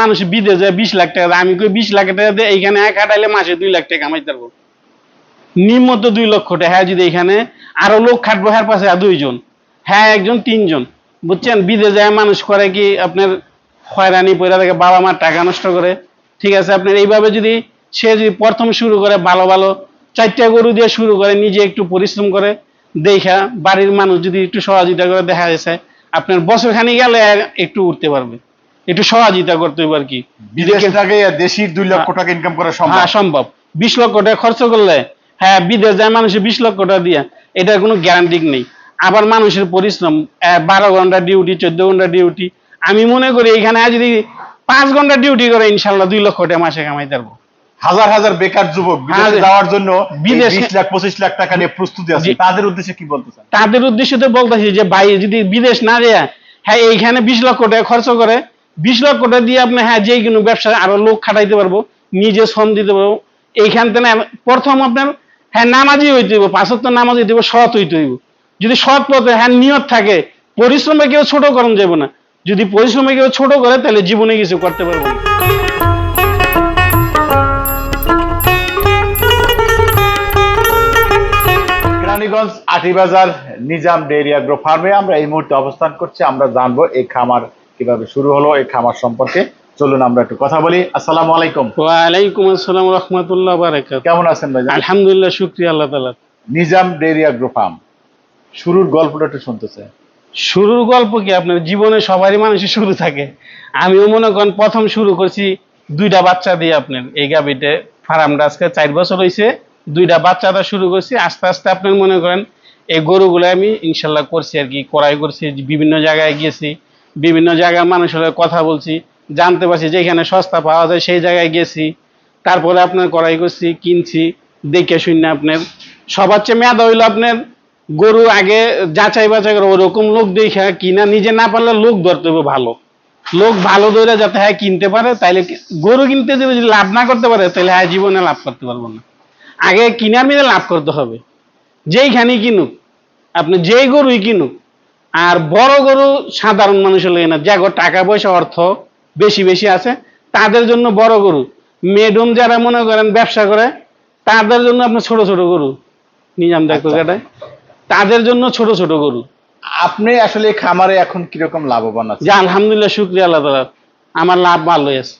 মানুষ বিদেশ যায় বিশ লাখ টাকা আমি কই বিশ লাখ টাকা দিয়ে এইখানে এক হাঁটাইলে মাসে দুই লাখ টাকা কামাইতে পারব নিম্নত দুই লক্ষ টাকা। হ্যাঁ যদি এখানে আরও লোক খাটবো হ্যাঁ পাশে দুইজন। হ্যাঁ একজন, তিনজন। বুঝছেন? বিদেশ যায় মানুষ করে কি আপনার হয়রানি পয়রা থেকে বাবা মার টাকা নষ্ট করে। ঠিক আছে, আপনার এইভাবে যদি সে যদি প্রথম শুরু করে ভালো ভালো চারটা গরু দিয়ে শুরু করে, নিজে একটু পরিশ্রম করে, দেখা বাড়ির মানুষ যদি একটু সহযোগিতা করে, দেখা যাচ্ছে আপনার বছর খানি গেলে একটু উঠতে পারবে। একটু সহযোগিতা করতে হবে আর কি। বিদেশ থেকে দেশির দুই লক্ষ টাকা ইনকাম করা সম্ভব। হ্যাঁ সম্ভব। বিশ লক্ষ টাকা খরচ করলে হ্যাঁ বিদেশ যায় মানুষের বিশ লক্ষ টাকা দিয়ে এটার কোনো গ্যারান্টি নেই। আবার মানুষের পরিশ্রম বারো ঘণ্টা ডিউটি চোদ্দ ঘণ্টা ডিউটি আমি মনে করি এখানে যদি পাঁচ ঘণ্টা ডিউটি করে ইনশাল্লাহ দুই লক্ষ টাকা মাসে কামাইতে পারব হাজার হাজার বেকার যুবক বিদেশে যাওয়ার জন্য বিদেশে- বিশ লাখ পঁচিশ লাখ টাকা নিয়ে প্রস্তুতি আছে। তাদের উদ্দেশ্যে কি বলতে চান? তাদের উদ্দেশ্যে তো বলতেছি যে ভাই যদি বিদেশ না যায় হ্যাঁ এইখানে বিশ লক্ষ টাকা খরচ করে বিশ লক্ষ টাকা দিয়ে আপনি হ্যাঁ যে কোনো ব্যবসা আরও লোক খাটাইতে পারব, নিজে শ্রম দিতে পারব, এইখান থেকে প্রথম আপনার হ্যাঁ নামাজি হইতে হইব পাঁচত্ব নামাজ হইতে হইব, সৎ হইতে হইব। যদি সৎ পথে হ্যাঁ নিয়ত থাকে, পরিশ্রমে কেউ ছোট করেন যাবে না। যদি পরিশ্রমে কেউ ছোট করে, তাহলে জীবনে কিছু করতে পারব না। কেরানীগঞ্জ আটিবাজার নিজাম ডেয়ারি অ্যাগ্রো ফার্মে আমরা এই মুহূর্তে অবস্থান করছি। আমরা জানব এই খামার কীভাবে শুরু হলো এই খামার সম্পর্কে চলুন আমরা একটু কথা বলি। আসসালামু আলাইকুম। ওয়ালাইকুম আসসালাম রহমতুল্লাহ বারাকাত কেমন আছেন ভাই আলহামদুলিল্লাহ শুক্রিয়া আল্লাহ তালা নিজাম ডেয়ারি অ্যাগ্রো ফার্ম। শুরুর গল্পটা একটু শুনতে চাই। শুরুর গল্প কি আপনার? জীবনে সবারই মানুষের শুরু থাকে। আমিও মনে করেন প্রথম শুরু করছি দুইটা বাচ্চা দিয়ে আপনার। এই গাবিতে ফার্মটা আজকে চার বছর হয়েছে দুইটা বাচ্চাটা শুরু করছি। আস্তে আস্তে আপনার মনে করেন এই গরুগুলো আমি ইনশাল্লাহ করছি আর কি কড়াই করছি বিভিন্ন জায়গায় গেছি বিভিন্ন জায়গায় মানুষের কথা বলছি, জানতে পারছি যেখানে সস্তা পাওয়া যায় সেই জায়গায় গেছি, তারপরে আপনার কড়াই করছি, কিনছি, দেখে শুনে আপনার। সবার চেয়ে মেয়াদা হইল আপনার গরু আগে যাচাই বাছাই করে ওরকম লোক দেখে কিনা, নিজে না পারলে লোক ধরতে হবে ভালো। লোক ভালো ধরে যাতে হ্যাঁ কিনতে পারে, তাইলে গরু কিনতে যদি যদি লাভ না করতে পারে তাহলে হ্যাঁ জীবনে লাভ করতে পারব না। আগে কিনার মিলে লাভ করতে হবে। যেইখানেই কিনুক, আপনি যেই গরুই কিনুক আর বড় গরু সাধারণ মানুষের লাগে না। যাগো টাকা পয়সা অর্থ বেশি বেশি আছে। তাদের জন্য বড় গরু। মেডুম যারা মনে করেন ব্যবসা করে তাদের জন্য আপনার ছোট ছোট গরু। নিজাম দেখো আচ্ছা। কেটায় তাদের জন্য ছোট ছোট গরু। আপনি আসলে খামারে এখন কীরকম লাভবান আছেন? যে আলহামদুলিল্লাহ শুক্রিয়া আল্লাহ তালা আমার লাভ ভালোই আছে।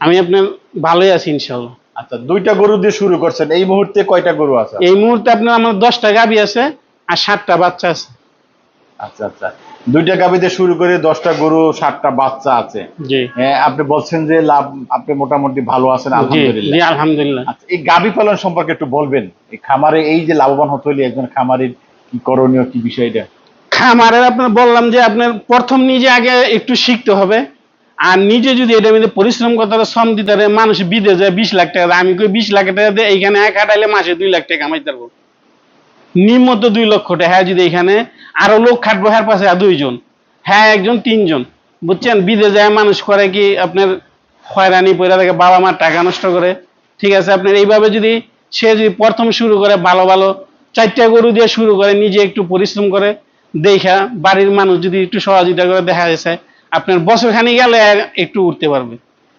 আমি আপনার ভালোই আছি ইনশাল্লাহ আচ্ছা দুইটা গরু দিয়ে শুরু করছেন। এই মুহূর্তে কয়টা গরু আছে? এই মুহূর্তে আপনার আমার দশটা গাবি আছে আর সাতটা বাচ্চা আছে। আচ্ছা আচ্ছা। দুইটা গাভী দিয়ে শুরু করে দশটা গরু সাতটা বাচ্চা আছে। আপনি বলছেন যে লাভ আপনি মোটামুটি ভালো আছেন আলহামদুলিল্লাহ। আলহামদুলিল্লাহ। আচ্ছা এই গাভী পালন সম্পর্কে একটু বলবেন। এই খামারে এই যে লাভবান হতে হলে একজন খামারের কি করণীয় কি বিষয়টা খামারের আপনার বললাম যে আপনার প্রথম নিজে আগে একটু শিখতে হবে। আর নিজে যদি এটা মধ্যে পরিশ্রম করতে হবে শ্রম দিতে হবে মানুষ বিদেশ যায় বিশ লাখ টাকা। আমি কই বিশ লাখ টাকা দিয়ে এইখানে এক হাঁটাইলে মাসে দুই লাখ টাকা কামাইতে পারব। নিম্নত দুই লক্ষ টাকা হ্যাঁ যদি এখানে আরও লোক খাটবো হ্যাঁ পাশে দুইজন হ্যাঁ একজন তিনজন বুঝছেন? বিদেশ যায় মানুষ করে কি আপনার হয়রানি পয়রা থেকে বাবা মার টাকা নষ্ট করে ঠিক আছে? আপনার এইভাবে যদি সে যদি প্রথম শুরু করে ভালো ভালো চারটা গরু দিয়ে শুরু করে নিজে একটু পরিশ্রম করে দেখা বাড়ির মানুষ যদি একটু সহযোগিতা করে দেখা যাচ্ছে আপনার বছর খানি গেলে একটু উঠতে পারবে।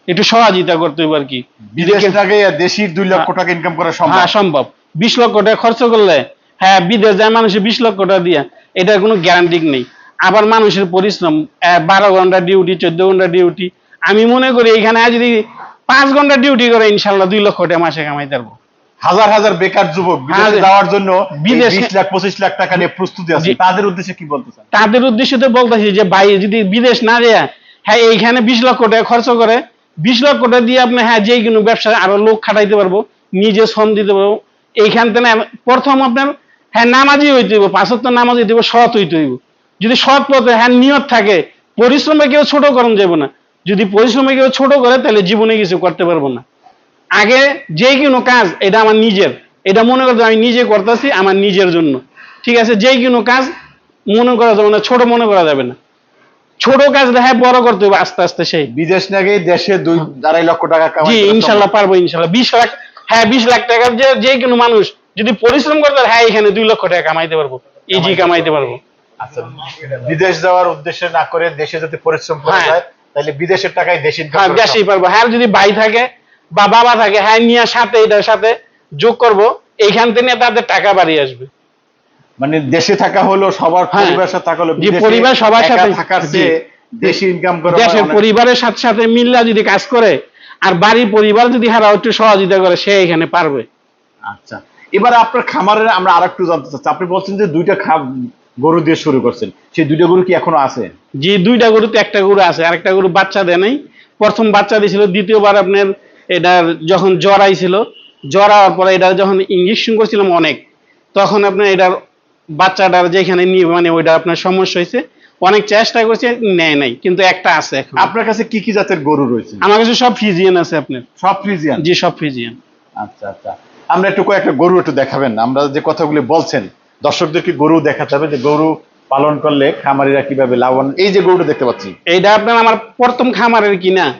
একটু সহযোগিতা করতে হবে আর কি। বিদেশ থেকে দেশি দুই লক্ষ টাকা ইনকাম করা সম্ভব। হ্যাঁ সম্ভব। বিশ লক্ষ টাকা খরচ করলে হ্যাঁ বিদেশ যায় মানুষের বিশ লক্ষ টাকা দিয়ে। এটার কোনো গ্যারান্টি নেই। আবার মানুষের পরিশ্রম বারো ঘণ্টা ডিউটি চোদ্দ ঘণ্টা ডিউটি আমি মনে করি এখানে যদি পাঁচ ঘণ্টা ডিউটি করে ইনশাল্লাহ দুই লক্ষ টাকা মাসে কামাইতে পারব হাজার হাজার বেকার যুবক বিদেশে যাওয়ার জন্য বিদেশে- লাখ পঁচিশ লাখ টাকা নিয়ে প্রস্তুতি আছে। তাদের উদ্দেশ্যে কি বলতে চান? তাদের উদ্দেশ্যে তো বলতেছি যে ভাই যদি বিদেশ না যায় হ্যাঁ এইখানে বিশ লক্ষ টাকা খরচ করে বিশ লক্ষ টাকা দিয়ে আপনি হ্যাঁ যে কোনো ব্যবসা আরও লোক খাটাইতে পারব নিজে শ্রম দিতে পারব। এইখান থেকে প্রথম আপনার হ্যাঁ নামাজি হইতে হইব পাঁচত্ব নামাজ হইতে হইব সৎ হইতে হইব। যদি সৎ পথে হ্যাঁ নিয়ত থাকে পরিশ্রমে কেউ ছোট করেন যাবে না। যদি পরিশ্রমে কেউ ছোট করে তাহলে জীবনে কিছু করতে পারব না। আগে যে কোনো কাজ এটা আমার নিজের। এটা মনে করতে আমি নিজে করতেছি আমার নিজের জন্য। ঠিক আছে যে কোনো কাজ মনে করা যাবে না ছোট মনে করা যাবে না। ছোট কাজ হ্যাঁ বড় করতে হবে আস্তে আস্তে সেই। বিদেশ না গিয়ে দেশে দুই আড়াই লক্ষ টাকা জি ইনশাল্লাহ পারব ইনশাল্লাহ। বিশ লাখ হ্যাঁ বিশ লাখ টাকার যে যে কোনো মানুষ যদি পরিশ্রম করতে হ্যাঁ এখানে দুই লক্ষ টাকা কামাইতে পারব ইজি কামাইতে পারব। আচ্ছা বিদেশ যাওয়ার উদ্দেশ্যে না করে দেশে যদি পরিশ্রম করা হ্যাঁ। যায় তাহলে বিদেশের টাকায় দেশি হ্যাঁ দেশেই পারব। হ্যাঁ যদি ভাই থাকে বা বাবা থাকে হ্যাঁ নিয়ে সাথে এটার সাথে যোগ করব এইখান থেকে তাদের টাকা বাড়িয়ে আসবে। মানে দেশে থাকা হলো সবার হ্যাঁ। পরিবারের সাথে থাকা হলো বিদেশে পরিবার সবার সাথে- থাকার। চেয়ে দেশি ইনকাম করা দেশের পরিবারের সাথে সাথে মিল্লা যদি কাজ করে আর বাড়ির পরিবার যদি হারা একটু সহযোগিতা করে সে এখানে পারবে। আচ্ছা। এবার আপনার খামারের আমরা আরেকটু জানতে চাচ্ছি। আপনি বলছেন যে দুইটা খাম গরু দিয়ে শুরু করছেন। সেই দুইটা গরু কি এখনও আছে? যে দুইটা গরুতে একটা গরু আছে আর একটা গরু বাচ্চা দেয় নাই। প্রথম বাচ্চা দিয়েছিল দ্বিতীয়বার আপনার এটার যখন জ্বর আইছিল জ্বর আওয়ার পরে এটা যখন ইঞ্জেকশন করছিলাম অনেক তখন আপনার এটার বাচ্চাটার যেখানে নিয়ে মানে ওইটা আপনার সমস্যা হয়েছে। অনেক চেষ্টা করছে নেয় নাই কিন্তু একটা আছে এখন। আপনার কাছে কি কি জাতের গরু রয়েছে? আমার কাছে সব ফিজিয়ান আছে আপনার। সব ফ্রিজিয়ান? জি সব ফিজিয়ান আচ্ছা আচ্ছা। আমরা একটু কয়েকটা গরু একটু দেখাবেন। আমরা যে কথাগুলি বলছেন দর্শকদেরকে গরু দেখাতে হবে যে গরু পালন করলে খামারিরা কীভাবে লাভবান। এই যে গরুটা দেখতে পাচ্ছি। এইটা আপনার আমার প্রথম খামারের কিনা?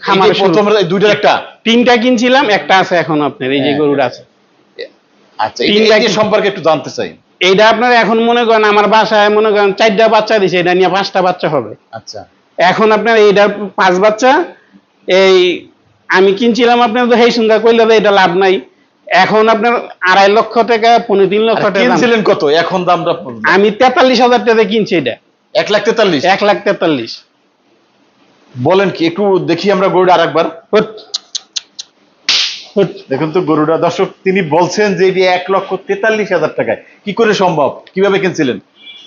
খামার খামার প্রথম এই একটা? তিনটা কিনছিলাম একটা আছে এখন আপনার এই যে হ্যাঁ। গরুটা আছে। আচ্ছা তিনটা কি- সম্পর্কে একটু জানতে চাই। এইটা আপনার এখন মনে করেন আমার বাসায় মনে করেন চারটা বাচ্চা দিছে এটা নিয়ে পাঁচটা বাচ্চা হবে। আচ্ছা। এখন আপনার এইটার পাঁচ বাচ্চা এই আমি কিনছিলাম আপনার তো সেই সঙ্গে কইলে এটা লাভ নাই। এখন আপনার আড়াই লক্ষ টাকা পনেরো তিন লক্ষ টাকা কিনছিলেন কত? এখন দামটা আমি তেতাল্লিশ হাজার টাকা কিনছি এটা। এক লাখ তেতাল্লিশ? এক লাখ তেতাল্লিশ। বলেন কি একটু দেখি আমরা গরুটা আরেকবার। হুট, হুট। দেখুন তো গরুটা। দর্শক তিনি বলছেন যে এটি এক লক্ষ তেতাল্লিশ হাজার টাকায়। কি করে সম্ভব? কীভাবে কিনছিলেন?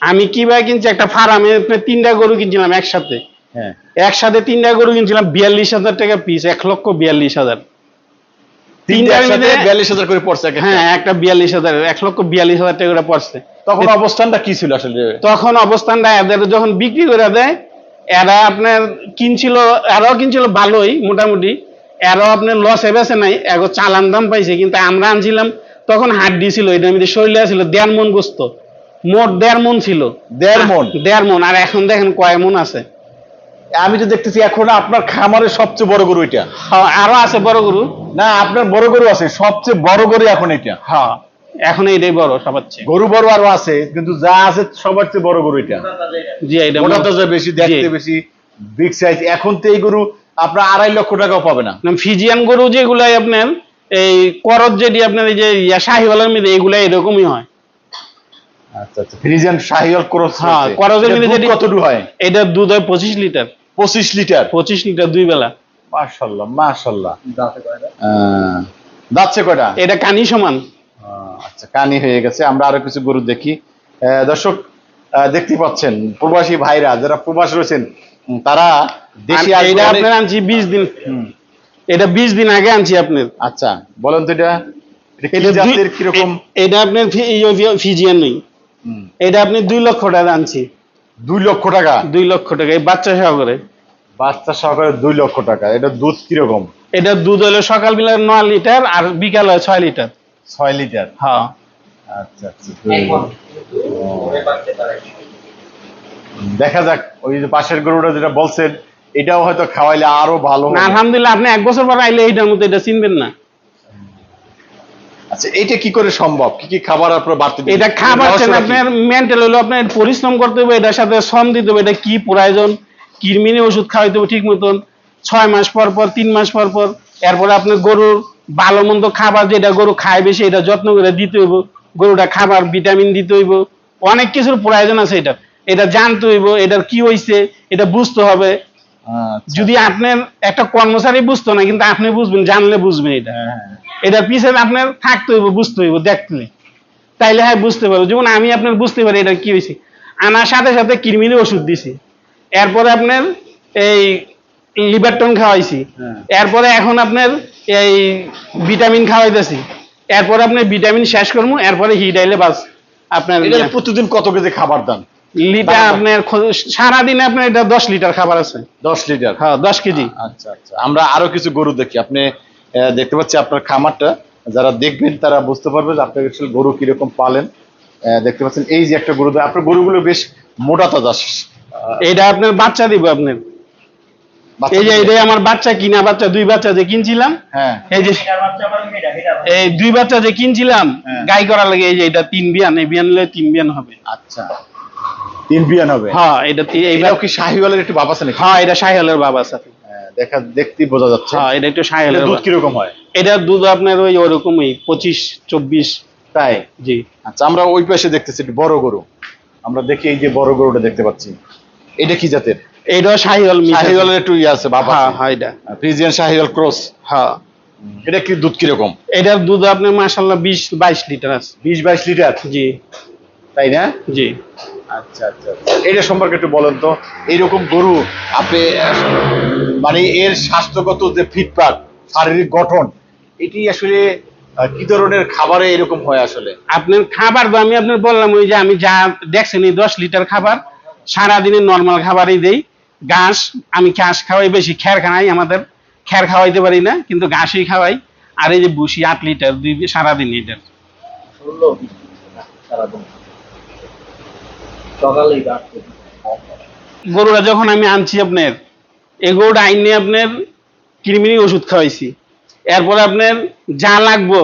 আমি কীভাবে কিনছি? একটা ফার্মে তিনটা গরু কিনছিলাম একসাথে। হ্যাঁ। একসাথে তিনটা গরু কিনছিলাম বিয়াল্লিশ হাজার টাকা পিস এক লক্ষ বিয়াল্লিশ হাজার। তিনটা একসাথে বিয়াল্লিশ হাজার করে পড়ছে হ্যাঁ একটা বিয়াল্লিশ হাজার এক লক্ষ বিয়াল্লিশ হাজার টাকা করে পড়ছে। তখন অবস্থানটা কি ছিল আসলে? তখন অবস্থানটা এদের যখন বিক্রি করে দেয় এরা আপনার কিনছিল এরাও কিনছিল ভালোই মোটামুটি। এরাও আপনার লস বেছে নাই এগো চালান দাম পাইছে কিন্তু আমরা আনছিলাম তখন হাড্ডি ছিল এটার মধ্যে শরীরে ছিল দেড় মন গোস্ত। মোট দেড় মন ছিল। দেড় মন? দেড় মন আর এখন দেখেন কয় মন আছে। আমি তো দেখতেছি এখন আপনার খামারের সবচেয়ে বড় গরু এটা। হ্যাঁ, আরও আছে বড় গরু। না আপনার বড় গরু আছে সবচেয়ে বড় গরু এখন এটা। হ্যাঁ এখন এইটাই বড় সবার চেয়ে। গরু বড় আরও আছে কিন্তু যা আছে সবার চেয়ে বড় গরু এটা। জি এটা তো বেশি দেখতে বেশি বিগ সাইজ এখন তো এই গরু আপনার আড়াই লক্ষ টাকাও পাবে না। ফিজিয়ান গরু যেগুলাই আপনার এই করত যেটি আপনার এই যে শাহিওয়ালার মধ্যে এগুলা এরকমই হয়। আচ্ছা আচ্ছা। ফ্রিজিয়ান শাহিওয়াল ক্রস হ্যাঁ, করজের মিলে যেটি- কতটুকু হয়? এটার দুধ হয় পঁচিশ লিটার। পঁচিশ লিটার? পঁচিশ লিটার দুই বেলা। মাশাল্লাহ মাশাল্লাহ। আহ, যাচ্ছে কয়টা? এটা কানি সমান। আচ্ছা কানি হয়ে গেছে। আমরা আরও কিছু গরু দেখি। দর্শক দেখতে পাচ্ছেন প্রবাসী ভাইরা যারা প্রবাস রয়েছেন তারা দেশি এটা আপনার আনছি বিশ দিন। হুম, এটা বিশ দিন আগে আনছি আপনার। আচ্ছা বলেন তো এটা। এটা কি জাতের এটা আপনার ইয়ে- ফিজিয়ান নেই। হুম, এটা আপনি দুই লক্ষ টাকা আনছি। দুই লক্ষ টাকা? দুই লক্ষ টাকা। এই বাচ্চা সহকারে বাচ্চা সহকারে দুই লক্ষ টাকা। এটা দুধ কীরকম? এটা দুধ হলো সকাল বেলা নয় লিটার আর বিকাল হয় ছয় লিটার। ছয় লিটার? হ্যাঁ। আচ্ছা আচ্ছা দেখা যাক ওই যে পাশের গরুটা যেটা বলছেন এটাও হয়তো খাওয়াইলে আরও ভালো। আলহামদুলিল্লাহ আপনি এক বছর পর আইলে এইটার মতো এটা চিনবেন না। আচ্ছা এটা কি করে সম্ভব? কি কি খাবার আপনার বাড়তে? এটা খাবার আপনার মেন্টাল হলো আপনার পরিশ্রম করতে হবে এটার সাথে শ্রম দিতে হবে এটা কি প্রয়োজন? কৃমিনি ওষুধ খাওয়াইতে হবে ঠিক মতন। ছয় মাস পর পর তিন মাস পর পর এরপরে আপনার গরুর ভালো মন্দ খাবার যেটা গরু খায় বেশি এটা যত্ন করে দিতে হইব। গরুটা খাবার ভিটামিন দিতে হইব। অনেক কিছুর প্রয়োজন আছে এটা এটা জানতে হইব এটার কি হইছে এটা বুঝতে হবে। যদি আপনার একটা কর্মচারী বুঝতো না কিন্তু আপনি বুঝবেন জানলে বুঝবেন এটা। হ্যাঁ, হ্যাঁ। পিছনে আপনার থাকতে হইব বুঝতে হইব দেখতে তাইলে হ্যাঁ বুঝতে পারব। যেমন আমি আপনার বুঝতে পারি এটা কি হয়েছে আনার সাথে সাথে কৃমির ওষুধ দিছি। এরপরে আপনার এই লিভারটন খাওয়াইছি। হ্যাঁ। এরপরে এখন আপনার এই ভিটামিন খাওয়াইতেছি। এরপরে আপনি ভিটামিন শেষ করব এরপরে হিট আইলে বাস আপনার প্রতিদিন কত কেজি খাবার দেন? লিটার আপনার সারাদিনে আপনার এটা দশ লিটার খাবার আছে। দশ লিটার? হ্যাঁ দশ কেজি। আচ্ছা আচ্ছা আমরা আরও কিছু গরু দেখি। আপনি দেখতে পাচ্ছি আপনার খামারটা। যারা দেখবেন তারা বুঝতে পারবে যে আপনি আসলে গরু কীরকম পালেন। দেখতে পাচ্ছেন এই যে একটা গরু আপনার গরুগুলো বেশ মোটা তাজা। এটা আপনার বাচ্চা দিব আপনার। এই যে। এটাই আমার বাচ্চা কিনা বাচ্চা দুই বাচ্চা যে কিনছিলাম। হ্যাঁ। এই যে এই দুই বাচ্চা যে কিনছিলাম হ্যাঁ। গাই করার লাগে এই যে এটা তিন বিয়ান এই বিয়ান হলে তিন বিয়ান হবে। আচ্ছা। তিন হবে হ্যাঁ এটা এইবার কি শাহিওয়ালের একটু বাপ আছে নাকি? হ্যাঁ এটা সাহেলের বাবা হ্যাঁ, দেখা দেখতেই বোঝা যাচ্ছে। হ্যাঁ এটা একটু এটা সাহেলের দুধ কীরকম হয়? এটার দুধ আপনার ওই ওরকমই পঁচিশ চব্বিশ তাই? জি। আচ্ছা আমরা ওই পাশে দেখতেছি একটু বড় গরু। আমরা দেখি এই যে বড় গরুটা দেখতে পাচ্ছি। এটা কি জাতের? এইটাও সাহিওয়াল মিশাছে। শাহিওয়ালের একটু ইয়ে আছে বাপ হ্যাঁ হ্যাঁ এটা। Friesian Sahiwal cross. হ্যাঁ। এটা কি দুধ কীরকম? এটার দুধ আপনার মাসাল্লাহ বিশ বাইশ লিটার আছে। বিশ বাইশ লিটার? জি। তাই না? জি। আচ্ছা আচ্ছা আচ্ছা। এটা সম্পর্কে একটু বলেন তো এইরকম গরু আপনি মানে এর স্বাস্থ্যগত যে ফিটফাট শারীরিক গঠন এটি আসলে কি ধরনের খাবারে এরকম হয় আসলে? আপনার খাবার তো আমি আপনার বললাম ওই যে আমি যা দেখছেন এই দশ লিটার খাবার সারাদিনের নর্মাল খাবারই দেই। ঘাস আমি ঘাস খাওয়াই বেশি খ্যার খাওয়াই আমাদের খ্যার খাওয়াইতে পারি না কিন্তু ঘাসই খাওয়াই। আর এই যে বুসি আট লিটার দুই সারাদিন লিটার। সকালেই গরুটা যখন আমি আনছি আপনার, এই গরুটা আইনে আপনার কৃমিনি ওষুধ খাওয়াইছি। এরপরে আপনার যা লাগবো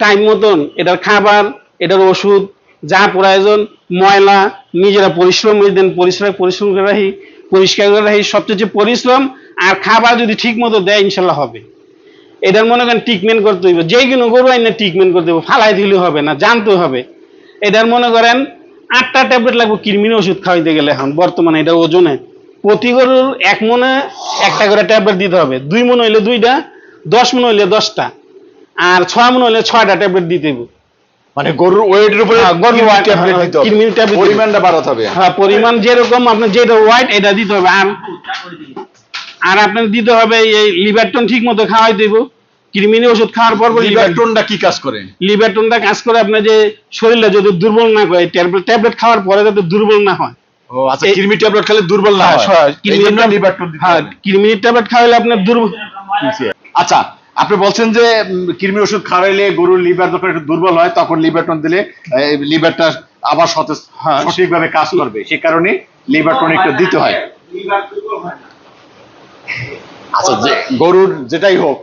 টাইম মতন এটার খাবার, এটার ওষুধ, যা প্রয়োজন, ময়লা, নিজেরা পরিশ্রম দেন পরিশ্রম পরিশ্রম করে রাখি, পরিষ্কার করে রাখি, সবচেয়ে যে পরিশ্রম আর খাবার যদি ঠিক মতো দেয়, ইনশাল্লাহ হবে। এটার মনে করেন ট্রিটমেন্ট করতে হইবে। যেই কোনো গরু আইনে ট্রিটমেন্ট করতে হবে ফালাই দিলে হবে না, জানতে হবে। এটার মনে করেন আটটা ট্যাবলেট লাগবে কৃমির ওষুধ খাওয়াইতে গেলে এখন বর্তমানে এটা ওজনে। প্রতি গরুর এক মনে একটা করে ট্যাবলেট দিতে হবে। দুই মন হইলে দুইটা দশ মন হইলে দশটা আর ছয় মন হইলে ছয়টা ট্যাবলেট দিতে হবে মানে গরুর ওয়েটের উপরে হ্যাঁ, গরুর ট্যাবলেট হ্যাঁ, দিতে হবে। কিডনির ট্যাবলেট পরিমাণটা বাড়াতে হবে। হ্যাঁ পরিমাণ যেরকম আপনার যেটা হোয়াইট এটা দিতে হবে। আর আর আপনার দিতে হবে এই লিভারটন ঠিক মতো খাওয়াই দেবো কৃমিনি ওষুধ খাওয়ার পর লিভার লিভারটনটা কি কাজ করে? লিভারটনটা কাজ করে আপনার যে শরীরটা যদি দুর্বল না করে ট্যাবলেট ট্যাবলেট খাওয়ার পরে যাতে দুর্বল না হয়। ও আচ্ছা ট্যাবলেট খেলে দুর্বল না হ্যাঁ, হয়? লিভারটন হ্যাঁ। ট্যাবলেট খাওয়ালে আপনার দুর্বল আচ্ছা আপনি বলছেন যে কৃমি ওষুধ খাওয়াইলে গরুর লিভার যখন একটু দুর্বল হয় তখন লিভারটন দিলে লিভারটা আবার সতেজ হ্যাঁ। সঠিকভাবে কাজ করবে। সে কারণে লিভারটন একটু দিতে হয়। আচ্ছা যে গরুর যেটাই হোক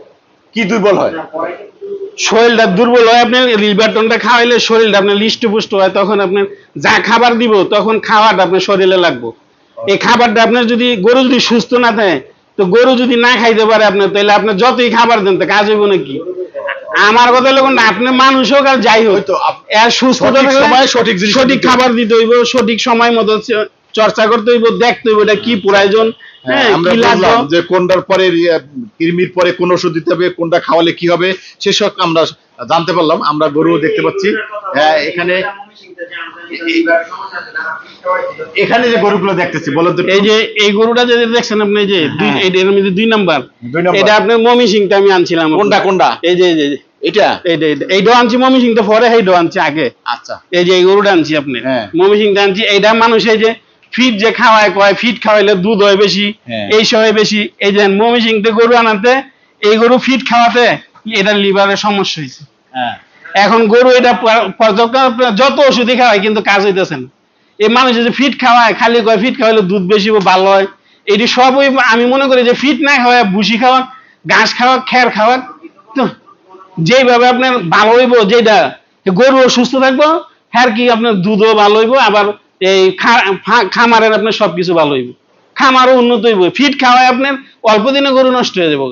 কি দুর্বল হয়? শরীরটা দুর্বল হয় আপনার লিভারটনটা খাওয়াইলে শরীরটা আপনার লিষ্ট পুষ্ট হয় তখন আপনার যা খাবার দিব তখন খাওয়াটা আপনার শরীরে লাগবে। এই খাবারটা আপনার যদি গরু যদি সুস্থ না থাকে তো গরু যদি না খাইতে পারে আপনার তাহলে আপনার যতই খাবার দেন তো কাজ হইব নাকি? আমার কথা হলো কোনটা, আপনি মানুষ হোক আর যাই হোক সুস্থ সঠিক সঠিক সঠিক খাবার দিতে হইব সঠিক সময় মতো চর্চা করতে হইব দেখতে হইব এটা কি প্রয়োজন হ্যাঁ, হ্যাঁ আমরা যে কোনটার পরে কৃমির পরে কোন ওষুধ দিতে হবে কোনটা খাওয়ালে কি হবে সেসব আমরা জানতে পারলাম আমরা গরু দেখতে পাচ্ছি। হ্যাঁ, এখানে এখানে যে গরুগুলো দেখতেছি বলেন তো এই যে এই গরুটা যে দেখছেন আপনি এই যে দুই হ্যাঁ। এই- এর মধ্যে দুই নাম্বার। এটা আপনার মমি সিংটা আমি আনছিলাম কোনটা কোনটা? এই যে এই যে এটা? এইটা আনছি মমি সিংটা পরে এইটা আনছি আগে। আচ্ছা। এই যে এই গরুটা আনছি আপনি হ্যাঁ। মমি সিংটা আনছি এইটা মানুষ এই যে ফিট যে খাওয়ায় কয় ফিট খাওয়াইলে দুধ হয় বেশি হ্যাঁ। এই সহ বেশি। এই যে মমি সিংতে গরু আনাতে এই গরু ফিট খাওয়াতে এটা লিভারের সমস্যা হয়েছে হ্যাঁ। এখন গরু এটা যত ওষুধই খাওয়ায় কিন্তু কাজ হইতেছে না। এই মানুষ যে ফিট খাওয়ায় খালি কয় ফিট খাওয়াইলে দুধ বেশি ভালো হয় এটি সবই আমি মনে করি যে ফিট না খাওয়া ভুসি খাওয়া ঘাস খাওয়া খ্যার খাওয়া তো যেইভাবে আপনার ভালো হইব যেটা গরু সুস্থ থাকব হ্যার কি আপনার দুধও ভালো হইব আবার এই খামারের আপনার সবকিছু ভালো হইব। খামারও উন্নত হইব। ফিট খাওয়ায় আপনার অল্প দিনে গরু নষ্ট হয়ে যাব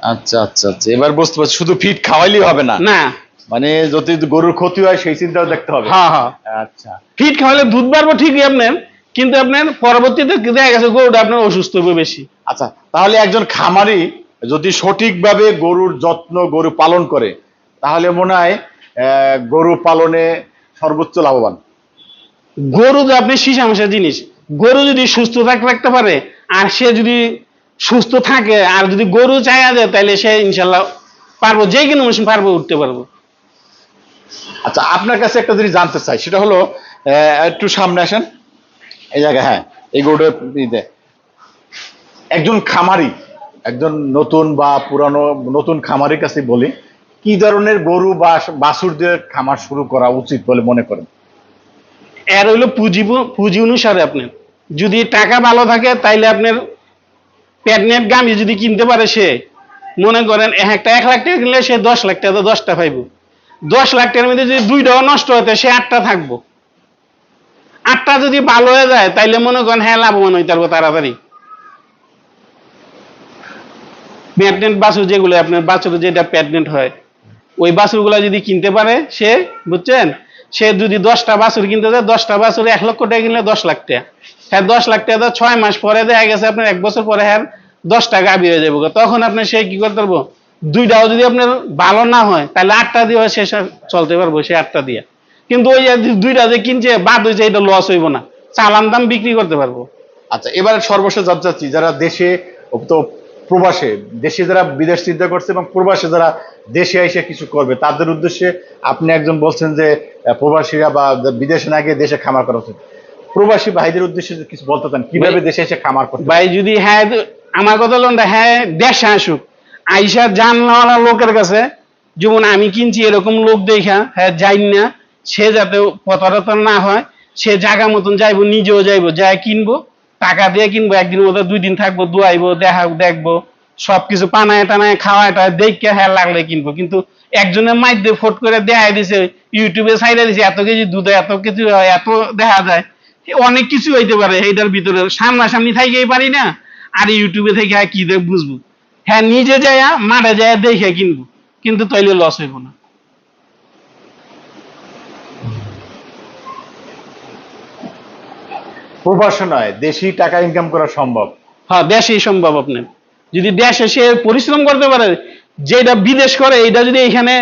আচ্ছা আচ্ছা আচ্ছা। এবার বুঝতে পারছি শুধু ফিট খাওয়াইলেই হবে না? না। মানে যদি গরুর ক্ষতি হয় সেই চিন্তাও দেখতে হবে? হ্যাঁ হ্যাঁ। আচ্ছা। ফিট খাওয়ালে দুধ বাড়বো ঠিকই আপনার কিন্তু আপনার পরবর্তীতে দেখা গেছে গরুটা আপনার অসুস্থ হবে বেশি। আচ্ছা তাহলে একজন খামারি যদি সঠিকভাবে গরুর যত্ন গরু পালন করে তাহলে মনে হয় আহ, গরু পালনে সর্বোচ্চ লাভবান। গরু যে আপনি সিসামসা জিনিস, গরু যদি সুস্থ থাক রাখতে পারে, আর সে যদি সুস্থ থাকে, আর যদি গরু চাইয়া যায় তাহলে সে ইনশাল্লাহ পারব, যে কোনো মেশিন পারব, উঠতে পারব। আচ্ছা আপনার কাছে একটা জিনিস জানতে চাই, সেটা হলো একটু সামনে আসেন। এই জায়গায় হ্যাঁ এই গরুটা। একজন খামারি, একজন নতুন বা পুরানো, নতুন খামারির কাছে বলি, কি ধরনের গরু বা বাছুরদের খামার শুরু করা উচিত বলে মনে করেন? এর হইল পুঁজি পুঁজি অনুসারে আপনার যদি টাকা ভালো থাকে, তাইলে আপনার প্যাডনেট গামি যদি কিনতে পারে সে, মনে করেন এক একটা এক লাখ টাকা কিনলে সে দশ লাখ টাকা দশটা পাইব। দশ লাখ টাকার মধ্যে যদি দুইটাও নষ্ট হতে সে আটটা থাকব। আটটা যদি ভালো হয়ে যায়, তাইলে মনে করেন হ্যাঁ লাভবান হইতে পারব তাড়াতাড়ি। প্যাটেন্ট বাছুর যেগুলো, আপনার বাছুর যেটা প্যাটেন্ট হয়, ওই বাছুরগুলো যদি কিনতে পারে সে, বুঝছেন? সে যদি দশটা বাছুর কিনতে যায়, দশটা বাছুর এক লক্ষ টাকা কিনলে দশ লাখ টাকা। হ্যাঁ দশ লাখ টাকা ছয় মাস পরে দেখা গেছে আপনার এক বছর পরে হ্যাঁ দশটা গাভি হয়ে যাব। তখন আপনি সে কি করতে পারব? দুইটাও যদি আপনার ভালো না হয়, তাহলে আটটা দিয়ে সে চলতে পারব সে আটটা দিয়ে। কিন্তু ওই দুইটা যে কিনছে, বাদ হয়েছে, এটা লস হইব না। চালান দাম বিক্রি করতে পারব। আচ্ছা এবারে সর্বশেষ যারা দেশে তো প্রবাসে দেশে যারা বিদেশ চিন্তা করছে এবং প্রবাসে যারা দেশে এসে কিছু করবে তাদের উদ্দেশ্যে আপনি একজন বলছেন যে প্রবাসীরা বা বিদেশে না গিয়ে দেশে খামার করা উচিত। প্রবাসী ভাইদের উদ্দেশ্যে কিছু বলতে চান কীভাবে দেশে এসে খামার করতে ভাই যদি হ্যাঁ আমার কথা হলো হ্যাঁ দেশে আসুক। আইসা জানওয়ালা লোকের কাছে যেমন আমি কিনছি এরকম লোক দেখা হ্যাঁ যাই না সে যাতে প্রতারতা না হয় সে জায়গা মতন যাইবো নিজেও যাইবো যাই কিনবো টাকা দিয়ে কিনবো, একদিন মতো দুই দিন থাকব, দুয়াইবো, দেখা, দেখব। সবকিছু পানায় টানায়, খাওয়ায় টায় দেখে হ্যাঁ লাগলে কিনবো। কিন্তু একজনের মাইর ফোট করে দেখাই দিছে, ইউটিউবে সাইডে দিছে, এত কেজি দুধ এত কিছু এত দেখা যায়। অনেক কিছু হইতে পারে এইটার ভিতরে, সামনাসামনি থাকেই পারি না, আর ইউটিউবে থেকে হ্যাঁ কি দেখ বুঝব? হ্যাঁ নিজে যায় মাঠে যায় দেখে কিনবো, কিন্তু তাইলে লস হইব না। প্রবাসে নয় দেশি টাকা ইনকাম করা সম্ভব। হ্যাঁ দেশেই সম্ভব আপনার যদি দেশে সে পরিশ্রম করতে পারে যেটা বিদেশ করে এটা যদি এখানে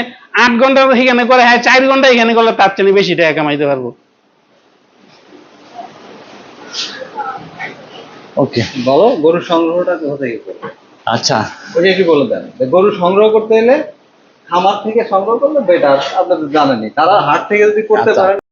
আট ঘণ্টা এখানে করে হ্যাঁ চার ঘণ্টা এখানে করলে তার চেয়ে বেশি টাকা কামাইতে পারব। ওকে। বলো গরুর সংগ্রহটা কোথা থেকে করবে আচ্ছা। ওই একটু বলে দেন। যে গরু সংগ্রহ করতে হলে খামার থেকে সংগ্রহ করলে বেটার আপনাদের জানেনই। তারা হাট থেকে যদি করতে আচ্ছা। পারেন